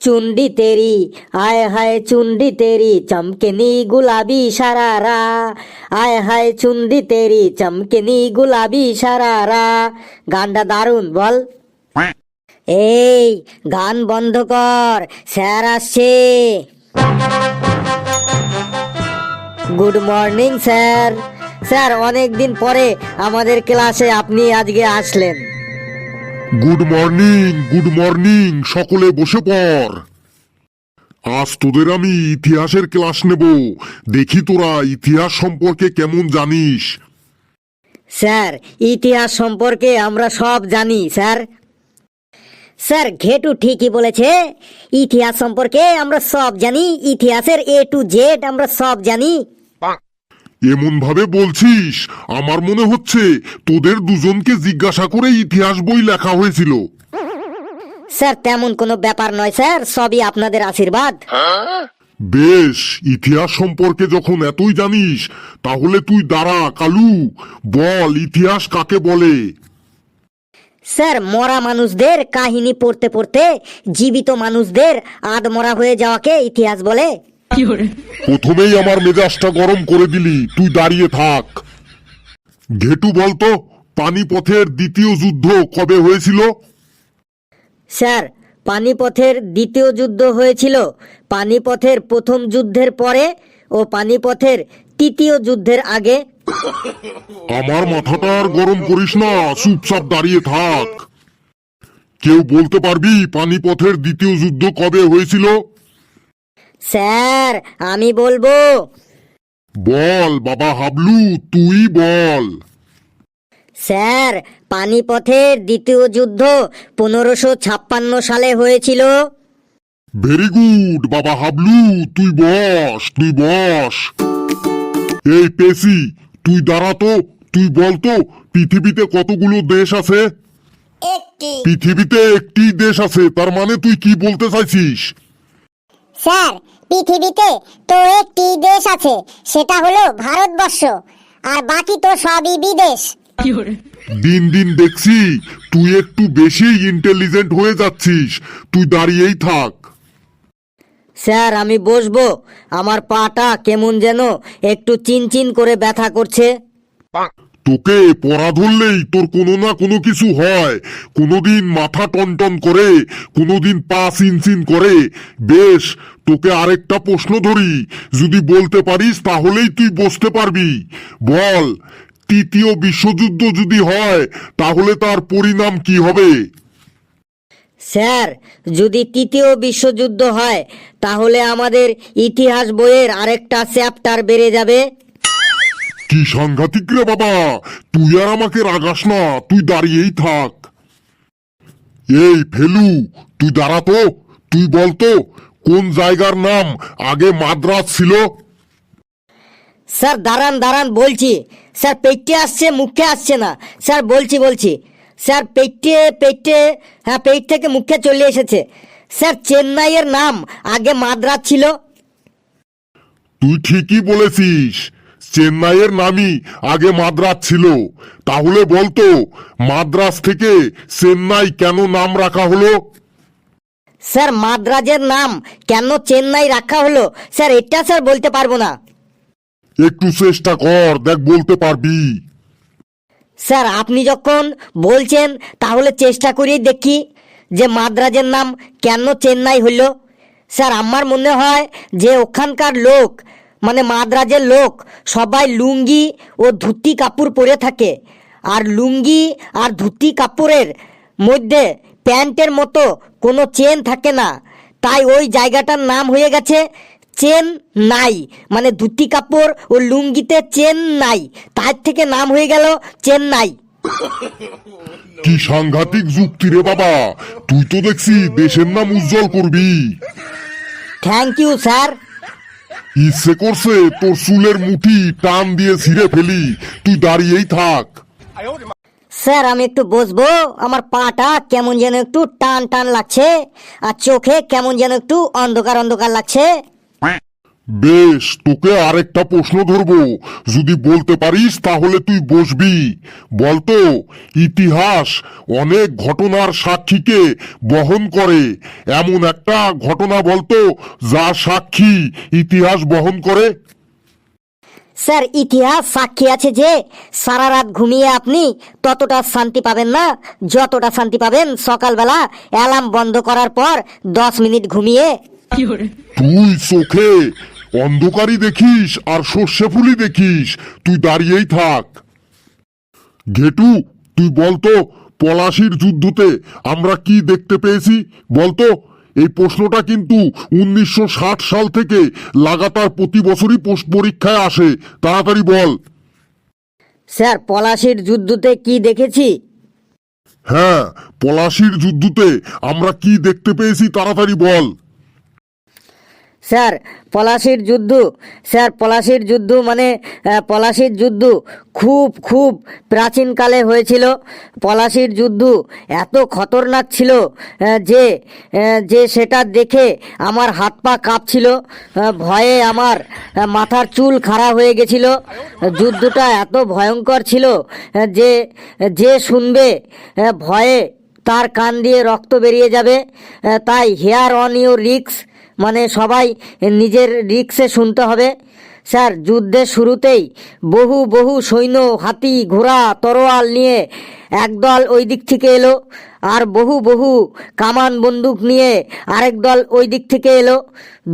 চুন্ডি তেরি, আয় হায় চুন্ডি তেরি চমকেনি গুলাবি সারারা। আয় হায় চুন্ডি তেরি চমকেনি গুলাবি সারারা। গানটা দারুণ, বল। এই, গান বন্ধ কর, স্যার আসছে। Good morning, sir. স্যার অনেক দিন পরে আমাদের ক্লাসে আপনি আজকে আসলেন। গুড মর্নিং গুড মর্নিং সকলে বসে পড়। আজ তোদের আমি ইতিহাসের ক্লাস নেব। দেখি তোরা ইতিহাস সম্পর্কে কেমন জানিস। স্যার, ইতিহাস সম্পর্কে আমরা সব জানি, স্যার। স্যার, ঘেটু ঠিকই বলেছে, ইতিহাস সম্পর্কে আমরা সব জানি, ইতিহাসের এ টু জেড আমরা সব জানি। এমন ভাবে বলছিস? আমার মনে হচ্ছে তোদের দুজনকে জিজ্ঞাসা করে ইতিহাস বই লেখা হয়েছিল। স্যার তেমন কোনো ব্যাপার নয় স্যার। সবই আপনাদের আশীর্বাদ। বেশ ইতিহাস সম্পর্কে যখন এতই জানিস তাহলে তুই দাঁড়া কালু। বল ইতিহাস কাকে বলে? স্যার মরা মানুষদের কাহিনী পড়তে পড়তে জীবিত মানুষদের আধমরা হয়ে যাওয়াকে ইতিহাস বলে। প্রথমেই আমার মেজাজটা গরম করে দিলি তুই দাঁড়িয়ে থাক। ঘেটু বলতো পানিপথের দ্বিতীয় যুদ্ধ কবে হয়েছিল? স্যার পানিপথের দ্বিতীয় যুদ্ধ হয়েছিল পানিপথের প্রথম যুদ্ধের পরে ও পানিপথের তৃতীয় যুদ্ধের আগে। আমার মাথাটা আর গরম করিস না চুপচাপ দাঁড়িয়ে থাক। কেউ বলতে পারবি পানিপথের দ্বিতীয় যুদ্ধ কবে হয়েছিল? স্যার আমি বলব। বল বাবা হাবলু তুই বল। স্যার পানিপথের দ্বিতীয় যুদ্ধ পনেরোশো ছাপ্পান্ন সালে হয়েছিল। ভেরি গুড বাবা হাবলু তুই বস তুই বস। এই পেশি তুই দাঁড়া তো তুই বল তো পৃথিবীতে কতগুলো দেশ আছে? একটি। পৃথিবীতে একটি দেশ আছে তার মানে তুই কি বলতে চাইছিস? স্যার পৃথিবীতে তো একটি দেশ আছে সেটা হলো ভারতবর্ষ। আর বাকি তো সবই বিদেশ। দিন দিন দেখছি তুই একটু বেশি ইন্টেলিজেন্ট হয়ে যাচ্ছিস। তুই দাঁড়িয়েই থাক। স্যার আমি বসবো। আমার পাটা কেমন যেন একটু চিনচিন করে ব্যথা করছে। তোকে পড়া ধরলেই তোর কোনো না কোনো কিছু হয়। কোনোদিন মাথা টনটন করে কোনোদিন পা চিনচিন করে। বেশ তোকে আরেকটা প্রশ্ন ধরি। যদি বলতে পারিস তাহলেই তুই বসতে পারবি। বল তৃতীয় বিশ্বযুদ্ধ যদি হয় তাহলে তার পরিণাম কি হবে? স্যার যদি তৃতীয় বিশ্বযুদ্ধ হয় তাহলে আমাদের ইতিহাস বইয়ের আরেকটা চ্যাপ্টার বেড়ে যাবে। কি সাংঘাতিক রে বাবা! তুই আর আমাকে রাগাস না তুই দাঁড়িয়েই থাক। এই ফেলু তুই দাঁড়াতো তুই বলতো কোন জায়গার নাম আগে মাদ্রাজ ছিল? স্যার দাঁড়ান দাঁড়ান বলছি। স্যার পেটে আসছে মুখে আসছে না। স্যার বলছি বলছি। স্যার পেটে পেটে হ্যাঁ পেট থেকে মুখে চলে এসেছে। স্যার চেন্নাইয়ের নাম আগে মাদ্রাজ ছিল। তুই ঠিকই বলেছিস। চেন্নাইয়ের নামই আগে মাদ্রাজ ছিল। তাহলে বলতো মাদ্রাজ থেকে চেন্নাই কেন নাম রাখা হলো? স্যার মাদ্রাজের নাম কেন চেন্নাই রাখা হলো? স্যার এটা স্যার বলতে পারব না। একটু চেষ্টা কর দেখ বলতে পারবি। স্যার আপনি যখন বলছেন তাহলে চেষ্টা করেই দেখি যে মাদ্রাজের নাম কেন চেন্নাই হইল স্যার আমার মনে হয় যে ওখানকার লোক মানে মাদ্রাজের লোক সবাই লুঙ্গি ও ধুতি কাপড় পরে থাকে। আর লুঙ্গি আর ধুতি কাপড়ের মধ্যে প্যান্টের মতো কোনো চেন থাকে না। তাই ওই জায়গাটার নাম হয়ে গেছে চেন নাই মানে ধুতি কাপড় ও লুঙ্গিতে চেন নাই তার থেকে নাম হয়ে গেল চেন্নাই। কি সাংঘাতিক যুক্তি রে বাবা। তুই তো দেখছি দেশের নাম উজ্জ্বল করবি। থ্যাংক ইউ স্যার ইচ্ছে করছে তোর চুলের মুঠি টান দিয়ে ছিঁড়ে ফেলি। তুই দাঁড়িয়েই থাক। স্যার, আমি একটু বসবো? আমার পাটা কেমন যেন একটু টান টান লাগছে আর চোখে কেমন যেন একটু অন্ধকার অন্ধকার লাগছে। বেশ, তোকে আরেকটা প্রশ্ন ধরবো। যদি বলতে পারিস, তাহলে তুই বসবি। বলতো, ইতিহাস অনেক ঘটনার সাক্ষীকে বহন করে। এমন একটা ঘটনা বলতো, যা সাক্ষী ইতিহাস বহন করে। স্যার, ইতিহাস সাক্ষী আছে যে সারা রাত ঘুমিয়ে আপনি ততটা শান্তি পাবেন না, যতটা শান্তি পাবেন সকালবেলা অ্যালার্ম বন্ধ করার পর দশ মিনিট ঘুমিয়ে। তুই চোখে অন্ধকারই দেখিস আর সর্ষে ফুলি দেখিস। তুই দাঁড়িয়েই থাক। ঘেটু, তুই বলতো পলাশির যুদ্ধতে আমরা কি দেখতে পেয়েছি? বলতো এই প্রশ্নটা কিন্তু উনিশশো ষাট সাল থেকে লাগাতার প্রতি বছরই পরীক্ষায় আসে। তাড়াতাড়ি বল। স্যার পলাশির যুদ্ধতে কি দেখেছি? হ্যাঁ পলাশির যুদ্ধতে আমরা কি দেখতে পেয়েছি? তাড়াতাড়ি বল। স্যার, পলাশির যুদ্ধ। স্যার, পলাশির যুদ্ধ মানে পলাশির যুদ্ধ খুব খুব প্রাচীনকালে হয়েছিল। পলাশির যুদ্ধ এত খতরনাক ছিল যে যে সেটা দেখে আমার হাত পা কাঁপছিল ভয়ে আমার মাথার চুল খাড়া হয়ে গেছিল। যুদ্ধটা এত ভয়ঙ্কর ছিল যে যে শুনবে ভয়ে তার কান দিয়ে রক্ত বেরিয়ে যাবে তাই হেয়ার অন ইউর রিক্স মানে সবাই নিজের রিক্সে শুনতে হবে। স্যার, যুদ্ধের শুরুতেই বহু বহু সৈন্য, হাতি, ঘোড়া, তরোয়াল নিয়ে একদল ওই দিক থেকে এলো, আর বহু বহু কামান বন্দুক নিয়ে আরেক দল ওই দিক থেকে এলো।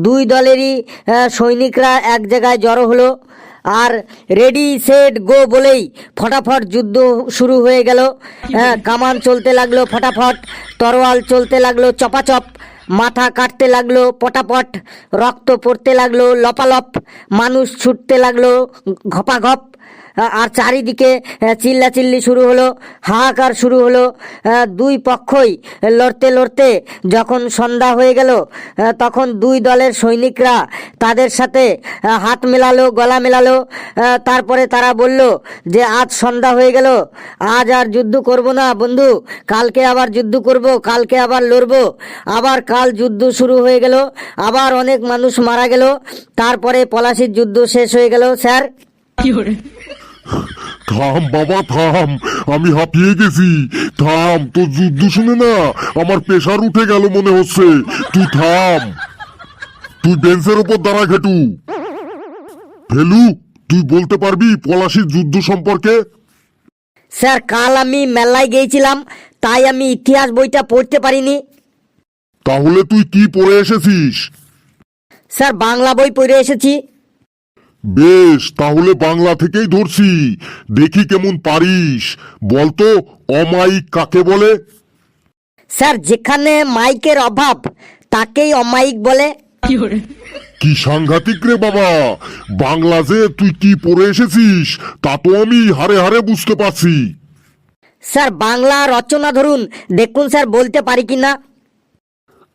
দুই দলেরই সৈনিকরা এক জায়গায় জড়ো হলো, আর রেডি সেট গো বলেই ফটাফট যুদ্ধ শুরু হয়ে গেল। কামান চলতে লাগল ফটাফট, তরোয়াল চলতে লাগল চপাচপ। মাথা কাটতে লাগল পটাপট রক্ত পড়তে লাগল লপালপ মানুষ ছুটতে লাগল ঘপাঘপ। আর চারিদিকে চিল্লাচিল্লি শুরু হলো, হাহাকার শুরু হলো দুই পক্ষই লড়তে লড়তে যখন সন্ধ্যা হয়ে গেল তখন দুই দলের সৈনিকরা তাদের সাথে হাত মেলালো, গলা মেলালো তারপরে তারা বলল যে, আজ সন্ধ্যা হয়ে গেল, আজ আর যুদ্ধ করব না, বন্ধু, কালকে আবার যুদ্ধ করব, কালকে আবার লড়ব, আবার কাল যুদ্ধ শুরু হয়ে গেল, আবার অনেক মানুষ মারা গেল, তারপরে পলাশির যুদ্ধ শেষ হয়ে গেল, স্যার। থাম বাবা থাম। আমি হাঁপিয়ে গেছি। থাম তোর যুদ্ধ শুনে না আমার প্রেশার উঠে গেল মনে হচ্ছে। তুই থাম। তুই বেঞ্চের ওপর দাঁড়া ঘেটু। ফেলু তুই বলতে পারবি পলাশির যুদ্ধ সম্পর্কে? স্যার কাল আমি মেলায় গিয়েছিলাম তাই আমি ইতিহাস বইটা পড়তে পারিনি। তাহলে তুই কি পড়ে এসেছিস? স্যার বাংলা বই পড়ে এসেছি। বেশ তাহলে বাংলা থেকেই ধরছি। দেখি কেমন পারিস। বলতো অমায়িক কাকে বলে? স্যার যেখানে মাইকের অভাব তাকেই অমাইক বলে। কি সাংঘাতিক রে বাবা। বাংলা যে তুই কি পড়ে এসেছিস তা তো আমি হারে হারে বুঝতে পারছি। স্যার বাংলা রচনা ধরুন। দেখুন স্যার বলতে পারি কি না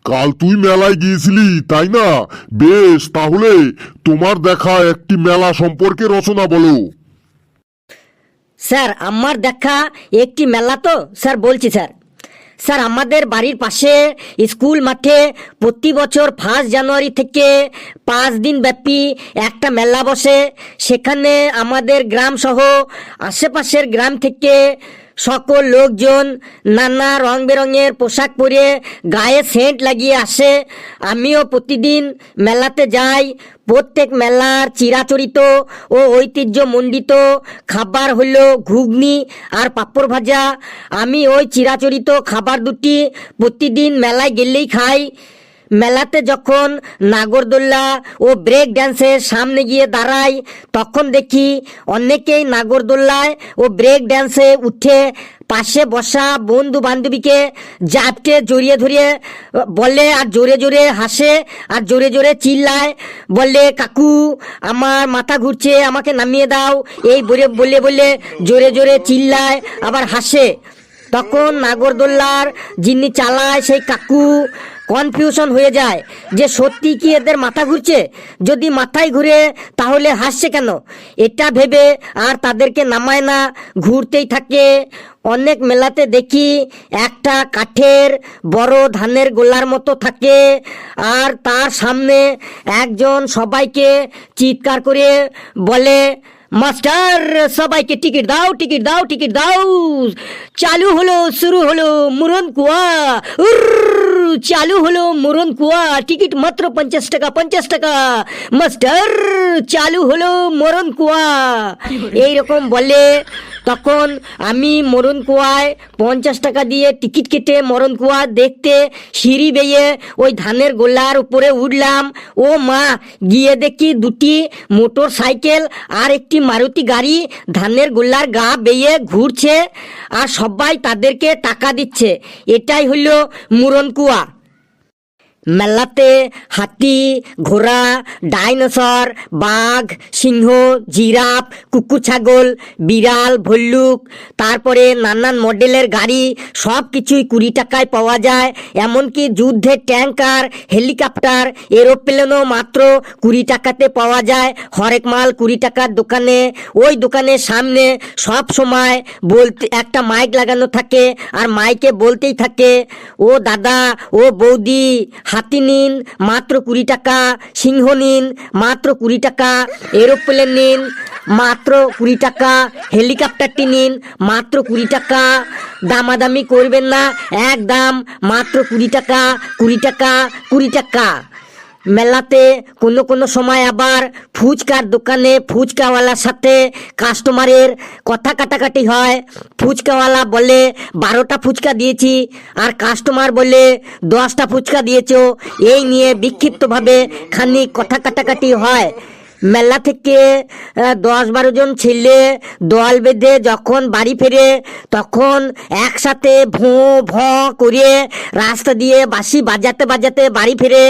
কাল তুই মেলায় গিয়েছিলি, তাই না? বেশ, তাহলে তোমার দেখা একটি মেলা সম্পর্কে রচনা বলো। স্যার, আমার দেখা একটি মেলা তো, স্যার, বলছি, স্যার। স্যার, আমাদের বাড়ির পাশে স্কুল মাঠে প্রতি বছর ফার্স্ট জানুয়ারি থেকে পাঁচ দিন ব্যাপী একটা মেলা বসে। সেখানে আমাদের গ্রাম সহ আশেপাশের গ্রাম থেকে সকল লোকজন নানা রং বেরঙের পোশাক পরে গায়ে সেন্ট লাগিয়ে আসে। আমিও প্রতিদিন মেলাতে যাই। প্রত্যেক মেলার চিরাচরিত ও ঐতিহ্যমণ্ডিত খাবার হলো ঘুগনি আর পাঁপড় ভাজা। আমি ওই চিরাচরিত খাবার দুটি প্রতিদিন মেলায় গেলেই খাই। মেলাতে যখন নাগরদোল্লা ও ব্রেক ড্যান্সের সামনে গিয়ে দাঁড়াই তখন দেখি অনেকেই নাগরদোল্লায় ও ব্রেক ড্যান্সে উঠে পাশে বসা বন্ধু বান্ধবীকে জাপটে জড়িয়ে ধরিয়ে বলে আর জোরে জোরে হাসে আর জোরে জোরে চিল্লায়, বলে, কাকু, আমার মাথা ঘুরছে, আমাকে নামিয়ে দাও। এই বলে বলে বলে জোরে জোরে চিল্লায়, আবার হাসে। তখন নাগরদোল্লার যিনি চালায় সেই কাকু কনফিউশন হয়ে যায় যে সত্যি কি এদের মাথা ঘুরছে? যদি মাথায় ঘুরে, তাহলে হাসছে কেন? এটা ভেবে আর তাদেরকে নামায় না, ঘুরতেই থাকে। অনেক মেলাতে দেখি একটা কাঠের বড় ধানের গোলার মতো থাকে আর তার সামনে একজন সবাইকে চিৎকার করে বলে মাস্টার সবাইকে টিকিট দাও টিকিট দাও টিকিট দাও। চালু হলো শুরু হলো মুরন কুয়া। চালু হলো মুরন কুয়া। টিকিট মাত্র পঞ্চাশ টাকা পঞ্চাশ টাকা। মাস্টার চালু হলো মরণ কুয়া। এইরকম বলে তখন আমি মরণ কুয়ায় পঞ্চাশ টাকা দিয়ে টিকিট কেটে মরণ কুয়া দেখতে সিঁড়ি বেয়ে ওই ধানের গোলার উপরে উঠলাম। ও মা, গিয়ে দেখি দুটি মোটর সাইকেল আর একটি মারুতি গাড়ি ধানের গোলার গা বেয়ে ঘুরছে আর সবাই তাদেরকে টাকা দিচ্ছে। এটাই হলো মুরন কুয়া। মেলাতে হাতি, ঘোড়া, ডাইনোসর, বাঘ, সিংহ, জিরাফ, কুকুর ছাগল, বিড়াল, ভল্লুক, তারপরে নানান মডেলের গাড়ি সব কিছুই কুড়ি টাকায় পাওয়া যায়। এমনকি যুদ্ধের ট্যাঙ্কার, হেলিকপ্টার, এরোপ্লেনও মাত্র কুড়ি টাকাতে পাওয়া যায়। হরেক মাল কুড়ি টাকার দোকানে। ওই দোকানের সামনে সব সময় বলতে একটা মাইক লাগানো থাকে আর মাইকে বলতেই থাকে, ও দাদা, ও বৌদি হাতি নিন, মাত্র কুড়ি টাকা, সিংহ নিন, মাত্র কুড়ি টাকা, এরোপ্লেন নিন, মাত্র কুড়ি টাকা হেলিকপ্টারটি নিন, মাত্র কুড়ি টাকা। দামাদামি করবেন না এক দাম মাত্র কুড়ি টাকা কুড়ি টাকা কুড়ি টাকা। মেলাতে কোনো কোনো সময় আবার ফুচকার দোকানে ফুচকাওয়ালার সাথে কাস্টমারের কথা কাটাকাটি হয়। ফুচকাওয়ালা বলে, বারোটা ফুচকা দিয়েছি। আর কাস্টমার বলে, দশটা ফুচকা দিয়েছ। এই নিয়ে বিক্ষিপ্তভাবে খানিক কথা কাটাকাটি হয়। মেলা থেকে দশ বারো জন ছেলে দল বেঁধে যখন বাড়ি ফেরে, তখন একসাথে ভোঁ ভোঁ করে রাস্তা দিয়ে বাঁশি বাজাতে বাজাতে বাড়ি ফেরে।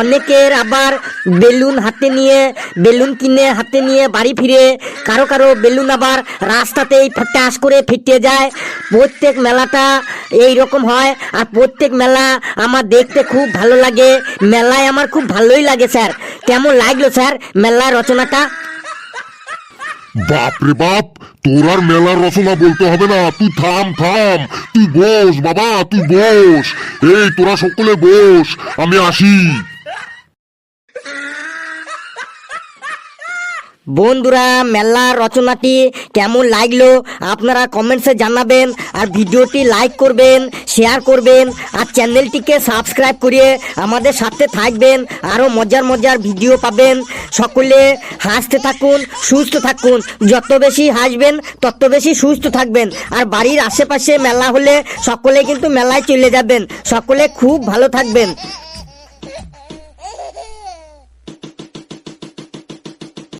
অনেকের আবার বেলুন হাতে নিয়ে, বেলুন কিনে হাতে নিয়ে বাড়ি ফিরে। কারও কারও বেলুন আবার রাস্তাতেই ফটাস করে ফিটে যায়। প্রত্যেক মেলাটা এই রকম হয় আর প্রত্যেক মেলা আমার দেখতে খুব ভালো লাগে। মেলায় আমার খুব ভালোই লাগে, স্যার। কেমন লাগল, স্যার? মেলার রচনাটা? বাপ রে বাপ, তোর আর মেলার রচনা বলতে হবে না। তুই থাম থাম। তুই বস, বাবা, তুই বস। এই, তোরা সকলে বস। আমি আসি। বন্ধুরা মেলার রচনাটি কেমন লাগল আপনারা কমেন্টসে জানাবেন আর ভিডিওটি লাইক করবেন শেয়ার করবেন আর চ্যানেলটিকে সাবস্ক্রাইব করে আমাদের সাথে থাকবেন আরও মজার মজার ভিডিও পাবেন। সকলে হাসতে থাকুন, সুস্থ থাকুন। যত বেশি হাসবেন, তত বেশি সুস্থ থাকবেন। আর বাড়ির আশেপাশে মেলা হলে সকলে কিন্তু মেলায় চলে যাবেন। সকলে খুব ভালো থাকবেন।